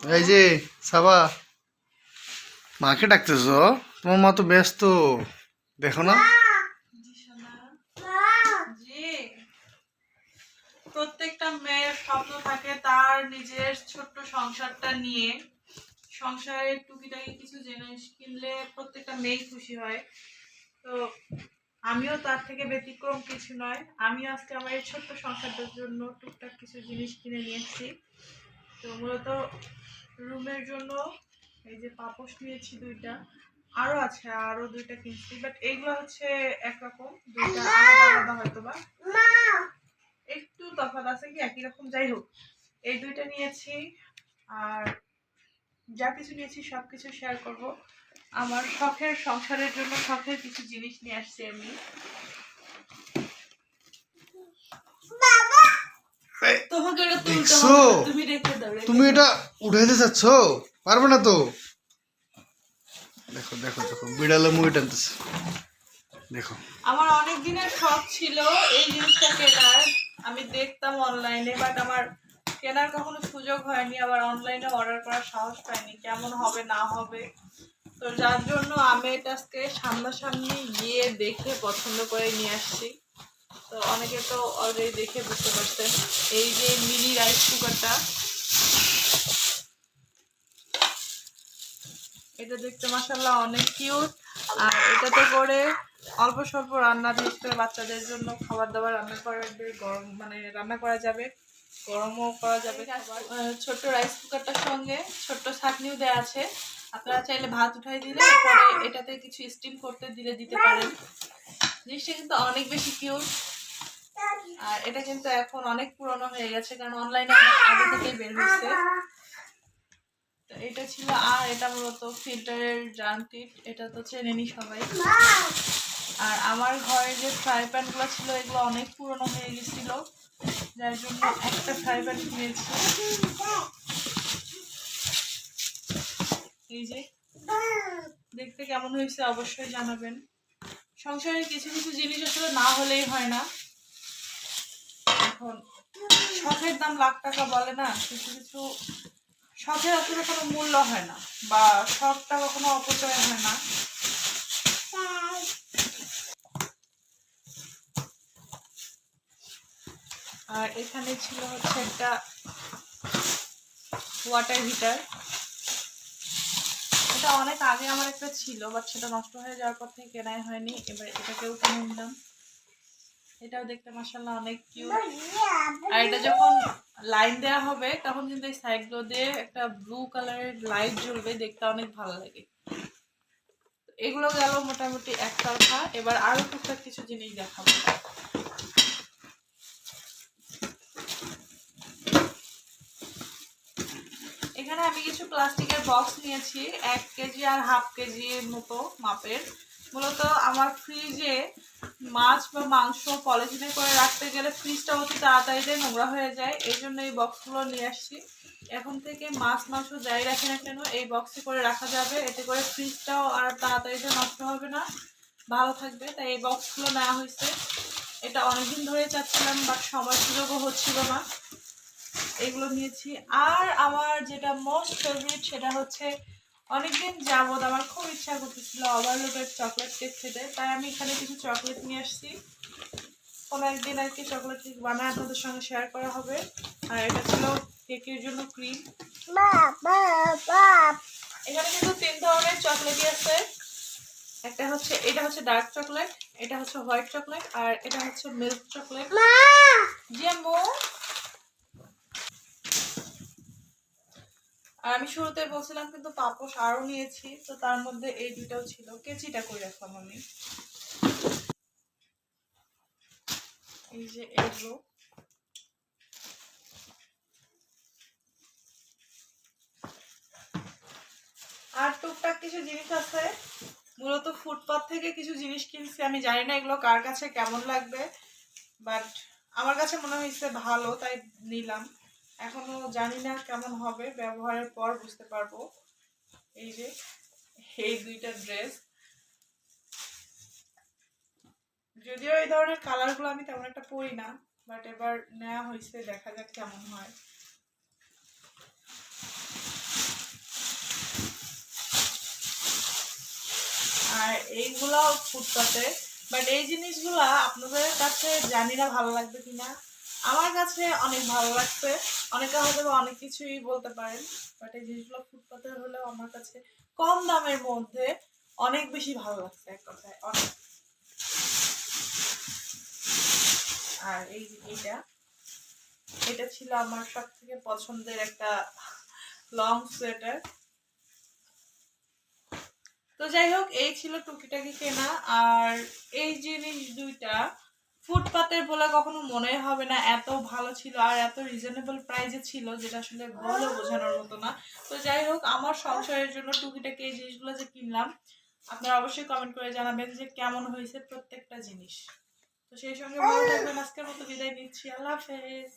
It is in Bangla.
এই যে, সাবা। মাকে ডাকতেছ? তোমার মা তো ব্যস্ত। দেখো না। প্রত্যেকটা মেয়ের স্বপ্ন থাকে তার নিজের ছোট্ট সংসারটা নিয়ে। সংসারের টুকিটাকি কিছু জিনিস কিনলে প্রত্যেকটা মেয়েই খুশি হয়। তো আমিও তার থেকে ব্যতিক্রম কিছু নয়। আমি আজকে আমার এই ছোট্ট সংসারটার জন্য টুকটাক কিছু জিনিস কিনে নিয়ে এসেছি তো মূলত রুমের জন্য এই যে পাপোশ নিয়েছি দুইটা আরও আছে আরও দুইটা কিনছি বাট এইগুলো হচ্ছে একরকম দুইটা আলাদা আলাদা হয়তো বা একটু তফাৎ আছে কি একই রকম যাই হোক। এই দুইটা নিয়েছি আর যা কিছু নিয়েছি সব কিছু শেয়ার করব। আমার শখের সংসারের জন্য শখের কিছু জিনিস নিয়ে আসছি আমি এই, তোমাকে এটা তুলতে দেখছ? তুমি এটা উঠাইতে চাচ্ছ? পারবে না তো? দেখো দেখো দেখো বিড়ালে টানতেছে। দেখো। আমার অনেক দিনের শখ ছিল এই জিনিসটা কেনার। আমি দেখতাম অনলাইনে বাট আমার কেনার কখনো সুযোগ হয়নি। আবার অনলাইনে অর্ডার করার সাহস পাইনি কেমন হবে না হবে। তো যার জন্য আমি এটা আজকে সামনাসামনি গিয়ে দেখে পছন্দ করে নিয়ে আসছি। তো অনেকে তো অলরেডি দেখে বুঝতে পারছেন। এই যে মিনি রাইস কুকারটা এটা দেখতে মাসাল্লাহ অনেক কিউট আর এটাতে করে অল্প স্বল্প রান্না বিশেষ করে বাচ্চাদের জন্য খাবার দাবার রান্না করা গরম মানে রান্না করা যাবে, গরমও করা যাবে ছোট্ট রাইস কুকারটার সঙ্গে ছোট্ট ছাঁকনিও দেওয়া আছে। আপনারা চাইলে ভাত উঠাই দিলে এটাতে কিছু স্টিম করতে দিলে দিতে পারেন। জিনিসটা কিন্তু অনেক বেশি কিউট আর এটা কিন্তু এখন অনেক পুরনো হয়ে গেছে, কারণ অনলাইনে আগে থেকেই বের হয়েছে। তো এটা ছিল, আর এটা মূলত ফিল্টারের ড্রামটিট এটা তো চেনেনি সবাই। আর আমার ঘরে যে ফ্রাই প্যানগুলো ছিল, এগুলো অনেক পুরনো হয়ে গেছিল, যার জন্য একটা ফ্রাই প্যান কিনেছি। এই যে, দেখতে কেমন হয়েছে অবশ্যই জানাবেন। সংসারে কিছু কিছু জিনিস আসলে না হলেই হয় না। এখন শখের দাম লাখ টাকা বলে না, কিছু কিছু শখের আসলে কোনো মূল্য হয় না বা শখটা কখনো অপচয় হয় না। আর এখানে ছিল হচ্ছে একটা ওয়াটার হিটার এটা অনেক আগে আমার একটা ছিল বাট সেটা নষ্ট হয়ে যাওয়ার পর থেকে কেনাই হয়নি। এবার এটাকেও কিনে নিলাম। এটাও দেখতে মাসাল্লাহ অনেক কিউট আর এটা যখন লাইন দেওয়া হবে তখন কিন্তু এই সাইডগুলো দিয়ে একটা ব্লু কালারের লাইট জ্বলবে দেখতে অনেক ভালো লাগে। এগুলো গেল মোটামুটি একতরফা এবার আরও টুকটাক কিছু জিনিস দেখাবো। এখানে আমি কিছু প্লাস্টিকের বক্স নিয়েছি এক কেজি আর হাফ কেজির মতো মাপের। মূলত আমার ফ্রিজে মাছ বা মাংস পলিথিনে করে রাখতে গেলে ফ্রিজটা অতি তাড়াতাড়িতে নোংরা হয়ে যায়। এই জন্য এই বক্সগুলো নিয়ে আসছি। এখন থেকে মাছ, মাংস যাই রাখি না কেন, এই বক্সে করে রাখা যাবে। এতে করে ফ্রিজটাও আর তাড়াতাড়িতে নষ্ট হবে না। ভালো থাকবে। তাই এই বক্সগুলো নেওয়া হয়েছে। এটা অনেকদিন ধরে চাচ্ছিলাম বাট সময় সুযোগও হচ্ছিল না। এগুলো নিয়েছি। আর আমার যেটা মোস্ট ফেভারিট সেটা হচ্ছে অনেকদিন যাবত আমার খুব ইচ্ছা করতেছিল ওভারলোডের চকলেট কেক খেতে তাই আমি এখানে কিছু চকলেট নিয়ে আসছি। কোনো একদিন আর কি চকলেট কেক বানায় আপনাদের সঙ্গে শেয়ার করা হবে। আর এটা ছিল কেকের জন্য ক্রিম এখানে কিন্তু তিন ধরনের চকলেটই আছে। একটা হচ্ছে এটা হচ্ছে ডার্ক চকলেট এটা হচ্ছে হোয়াইট চকলেট আর এটা হচ্ছে মিল্ক চকলেট জি আর আমি শুরুতে বলছিলাম কিন্তু পাপোশ আরও নিয়েছি, তো তার মধ্যে এই দুটাও ছিল। কেচিটা করে রাখলাম আমি? এই যে এগুলো। আর টুকটাক কিছু জিনিস আছে। মূলত ফুটপাথ থেকে কিছু জিনিস কিনছি। আমি জানি না এগুলো কার কাছে কেমন লাগবে বাট আমার কাছে মনে হয়েছে ভালো, তাই নিলাম। এখনও জানি না কেমন হবে, ব্যবহারের পর বুঝতে পারব। এই যে, এই দুইটা ড্রেস যদিও এই ধরনের কালারগুলো আমি তেমন একটা পরি না বাট এবার নেওয়া হয়েছে, দেখা যাক কেমন হয়। আর এইগুলো ফুটপাতে বাট এই জিনিসগুলা আপনাদের কাছে জানি না ভালো লাগবে কিনা। আমার কাছে অনেক ভালো লাগছে। অনেকে হয়তো অনেক কিছুই বলতে পারেন বাট এই জিনিসগুলো ফুটপাতে হলেও আমার কাছে কম দামের মধ্যে অনেক বেশি ভালো লাগছে এক কথায়, অনেক। আর এই এটা এটা ছিল আমার সব থেকে পছন্দের একটা লং সোয়েটার তো যাই হোক, এই ছিল টুকিটাকি কেনা, আর এই জিনিস দুইটা ফুটপাতের বলে কখনো মনে হবে না, এত ভালো ছিল আর এত রিজনেবল প্রাইজে ছিল যেটা আসলে বলে বোঝানোর মতো না। তো যাই হোক, আমার সংসারের জন্য টুকিটাকি এই জিনিসগুলো যে কিনলাম, আপনারা অবশ্যই কমেন্ট করে জানাবেন যে কেমন হয়েছে প্রত্যেকটা জিনিস। তো সেই সঙ্গে ভালো থাকবেন, আজকের মতো বিদায় নিচ্ছি, আল্লাহ হাফেজ।